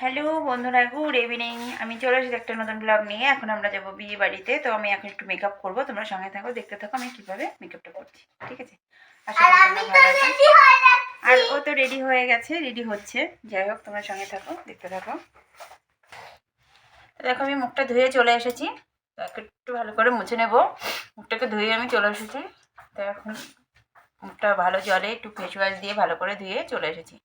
Hello বন্ধুরা good evening আমি চলে এসেছি একটা নতুন ব্লগ নিয়ে। এখন আমরা যাব বিয়ে বাড়িতে। তো আমি এখন একটু মেকআপ করব। তোমরা সঙ্গে থাকো, দেখতে থাকো আমি কীভাবে মেকআপটা করছি। ঠিক আছে? আর ও তো রেডি হয়ে গেছে রেডি হচ্ছে। যাই হোক, তোমরা সঙ্গে থাকো, দেখতে থাকো। দেখো আমি মুখটা ধুয়ে চলে এসেছি। একটু ভালো করে মুছে নেব। মুখটাকে ধুয়ে আমি চলে এসেছি। তো এখন মুখটা ভালো জলে একটু ফেস ওয়াশ দিয়ে ভালো করে ধুয়ে চলে এসেছি।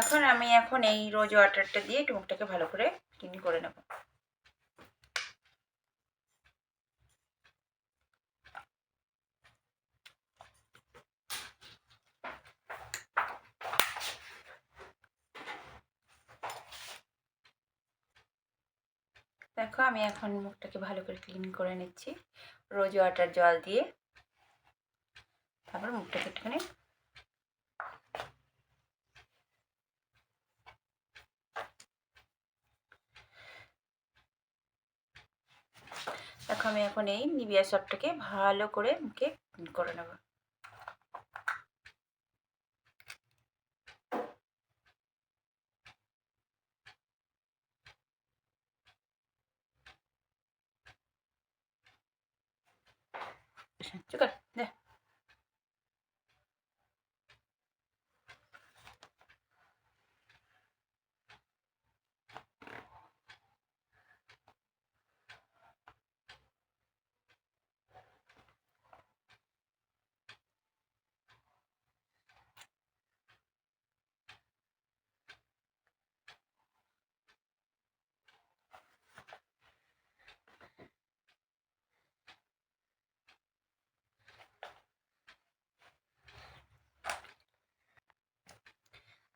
এখন আমি এখন এই রোজ ওয়াটারটা দিয়ে একটু মুখটাকে ভালো করে ক্লিন করে নেব। দেখো আমি এখন মুখটাকে ভালো করে ক্লিন করে নিচ্ছি, রোজ ওয়াটার জল দিয়ে। তারপর মুখটাকে একটুখানি দেখো আমি এখন এই নিবিয়া সবটাকে ভালো করে মুখে করে নেব। দে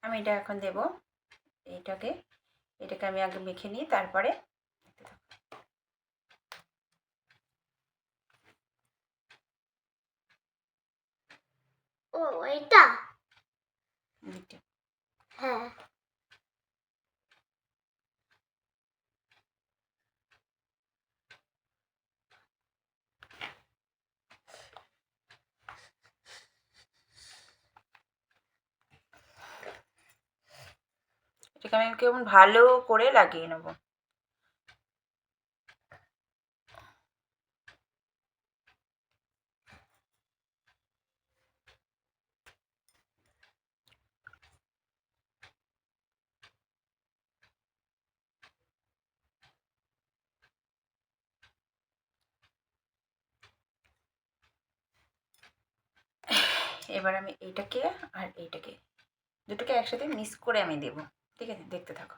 আমি এটা এখন দেব। এইটাকে এটাকে আমি আগে মেখে নিই তারপরে ও এটা? হ্যাঁ। আমি কেমন ভালো করে লাগিয়ে নেব। এবার আমি এইটাকে আর এইটাকে দুটোকে একসাথে মিক্স করে আমি দেব। ঠিক আছে, দেখতে থাকো।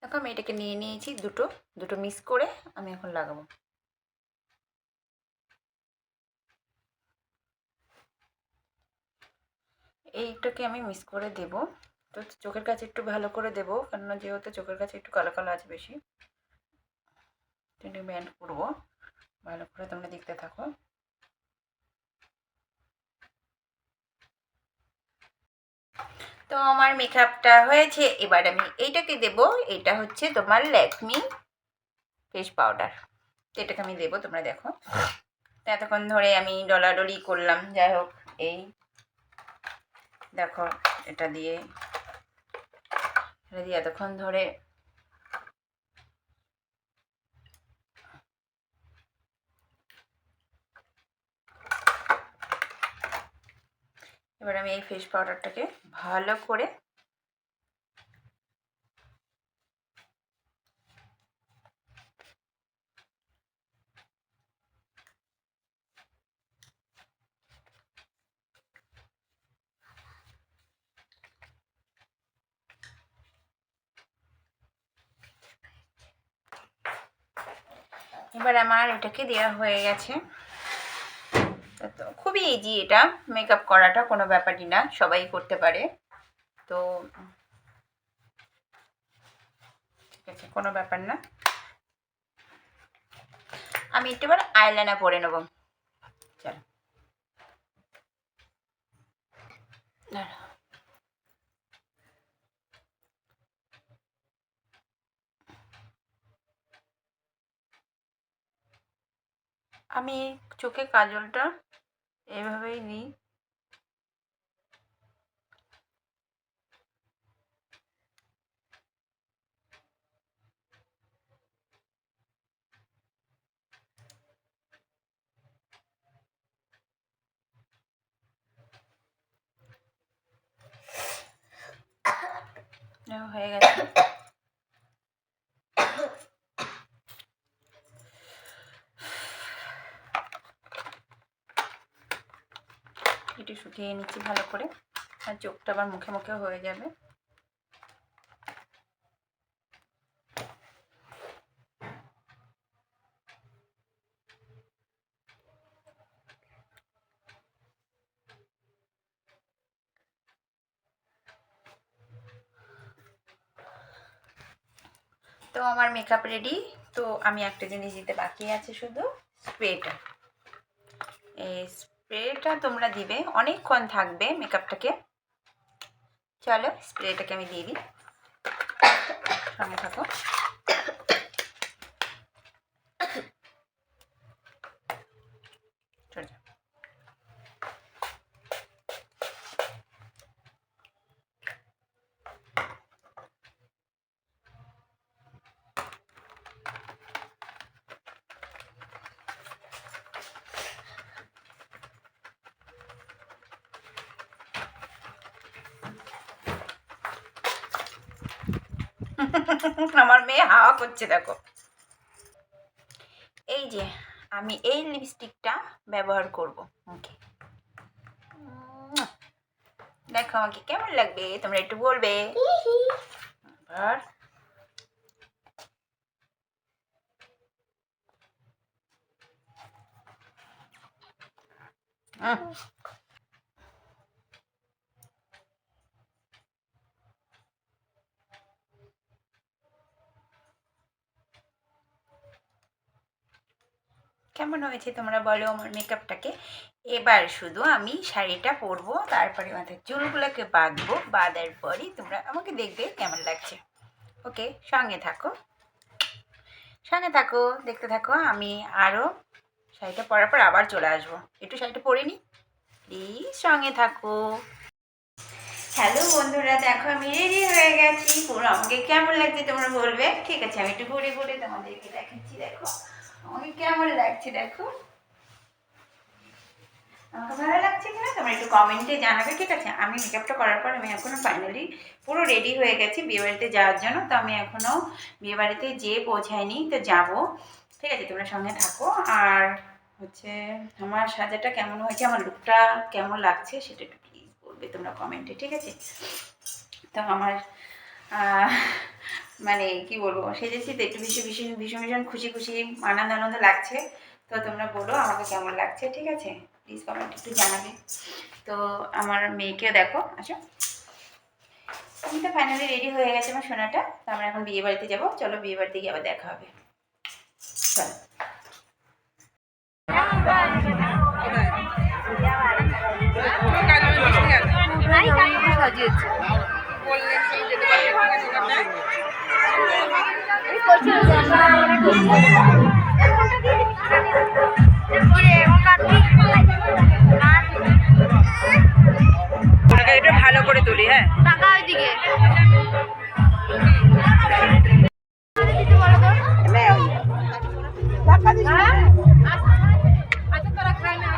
দেখো আমি এটাকে নিয়ে নিয়েছি দুটো দুটো মিক্স করে আমি এখন লাগাবো। এইটাকে আমি মিক্স করে দেব। তো চোখের কাছে একটু ভালো করে দেবো, কেননা যেহেতু চোখের কাছে একটু কালো কালো আছে বেশি। ব্যান্ড করব। ভালো করে তোমরা দেখতে থাকো। তো আমার মেকআপটা হয়েছে, এবার আমি এইটাকে দেব, এটা হচ্ছে তোমার ল্যাকমি ফেস পাউডার তো এটাকে আমি দেবো, তোমরা দেখো। এতক্ষণ ধরে আমি ডলাডলি করলাম, যাই হোক, এই দেখো, এটা দিয়ে এটা দিয়ে এতক্ষণ ধরে এবার আমি এই ফেস পাউডারটাকে ভালো করে এবার আমার এটাকে দেওয়া হয়ে গেছে। খুবই ইজি এটা। মেকআপ করাটা কোনো ব্যাপারই না, সবাই করতে পারে। তো ঠিক আছে, কোনো ব্যাপার না। আমি একটু এবার পরে নেব। চলো। আমি চোখে কাজলটা Ik weet niet. Nou, একটু শুকিয়ে নিচ্ছি ভালো করে। আর চোখটা আবার মুখে মুখে হয়ে যাবে। তো আমার মেকআপ রেডি তো আমি একটা জিনিস দিতে বাকি আছে শুধু স্প্রেটা এই স্প্রেটা তোমরা দিবে অনেকক্ষণ থাকবে মেকআপটাকে চলো স্প্রেটাকে আমি দিয়ে দিই। সঙ্গে থাকো। চলে আমার মেয়ে হাওয়া করছে দেখো। এই যে আমি এই লিপস্টিকটা ব্যবহার করব। মুখে দেখো আমাকে কেমন লাগবে? তোমরা একটু বলবে। আর উম, কেমন হয়েছে, তোমরা বলো আমার মেকআপটাকে এবার শুধু আমি শাড়িটা পরবো, তারপরে মাথায় চুলগুলোকে বাঁধবো, বাঁধার পরই তোমরা আমাকে দেখবে কেমন লাগছে। ওকে, সঙ্গে থাকো। সঙ্গে থাকো, দেখতে থাকো, আমি আরও শাড়িটা পরার পর আবার চলে আসব। একটু শাড়িটা পরে নিই প্লিজ সঙ্গে থাকো। হ্যালো বন্ধুরা, দেখো আমি রেডি হয়ে গেছি। পুরো আমাকে কেমন লাগছে তোমরা বলবে? ঠিক আছে, আমি একটু ঘুরে ঘুরে তোমাদেরকে দেখাচ্ছি, দেখো। আমাকে কেমন লাগছে দেখো। আমাকে ভালো লাগছে কিনা? তোমরা একটু কমেন্টে জানাবে, ঠিক আছে? আমি মেকআপটা করার পর আমি এখনও ফাইনালি পুরো রেডি হয়ে গেছি বিয়েবাড়িতে যাওয়ার জন্য। তো আমি এখনও বিয়েবাড়িতে যেয়ে পৌঁছাইনি তো যাব। ঠিক আছে, তোমরা সঙ্গে থাকো। আর হচ্ছে আমার সাজাটা কেমন হয়েছে, আমার লুকটা কেমন লাগছে, সেটা একটু প্লিজ বলবে তোমরা কমেন্টে, ঠিক আছে? তো আমার মানে কি বলব সেজেছি তো একটু ভীষণ ভীষণ ভীষণ ভীষণ খুশি খুশি আনন্দ আনন্দ লাগছে। তো তোমরা বলো আমাকে কেমন লাগছে ঠিক আছে? প্লিজ কমেন্ট একটু জানাবে। তো আমার মেয়েকেও দেখো আসো। আমি তো ফাইনালি রেডি হয়ে গেছে আমার সোনাটা তো আমরা এখন বিয়ে বাড়িতে যাব। চলো বিয়ে বাড়িতে গিয়ে আবার দেখা হবে। চলো। ওটাকে একটু ভালো করে তুলি হ্যাঁ? টাকা ওইদিকে।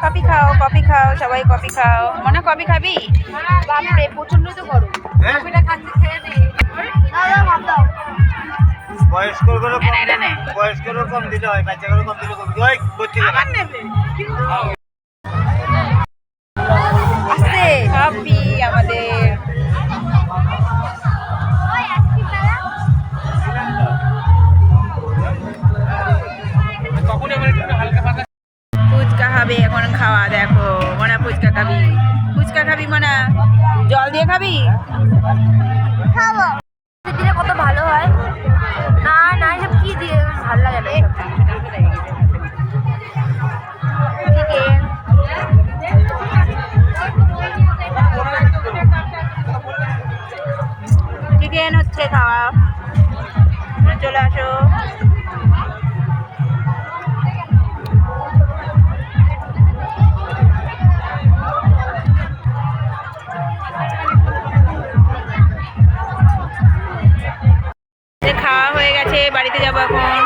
কফি খাও কফি খাও সবাই কফি খাও। মনে কফি খাবি? বাপরে প্রচণ্ড তো গরম। কফিটা খাচ্ছি খেয়ে দে দাদা ভাত দাও। কম দিলে হয় কম দিলে কম দিলে হয় আমার নেবে। আমাদের। ফুচকা খাবে এখন খাওয়া দেখো মনা ফুচকা খাবি। ফুচকা খাবি মনা জল দিয়ে খাবি? খাব। দিলে কত ভালো হয়? না না কি দিয়ে ভালো লাগে না? চিকেন হচ্ছে খাওয়া। চলে আসো। খাওয়া হয়ে গেছে বাড়িতে যাব এখন।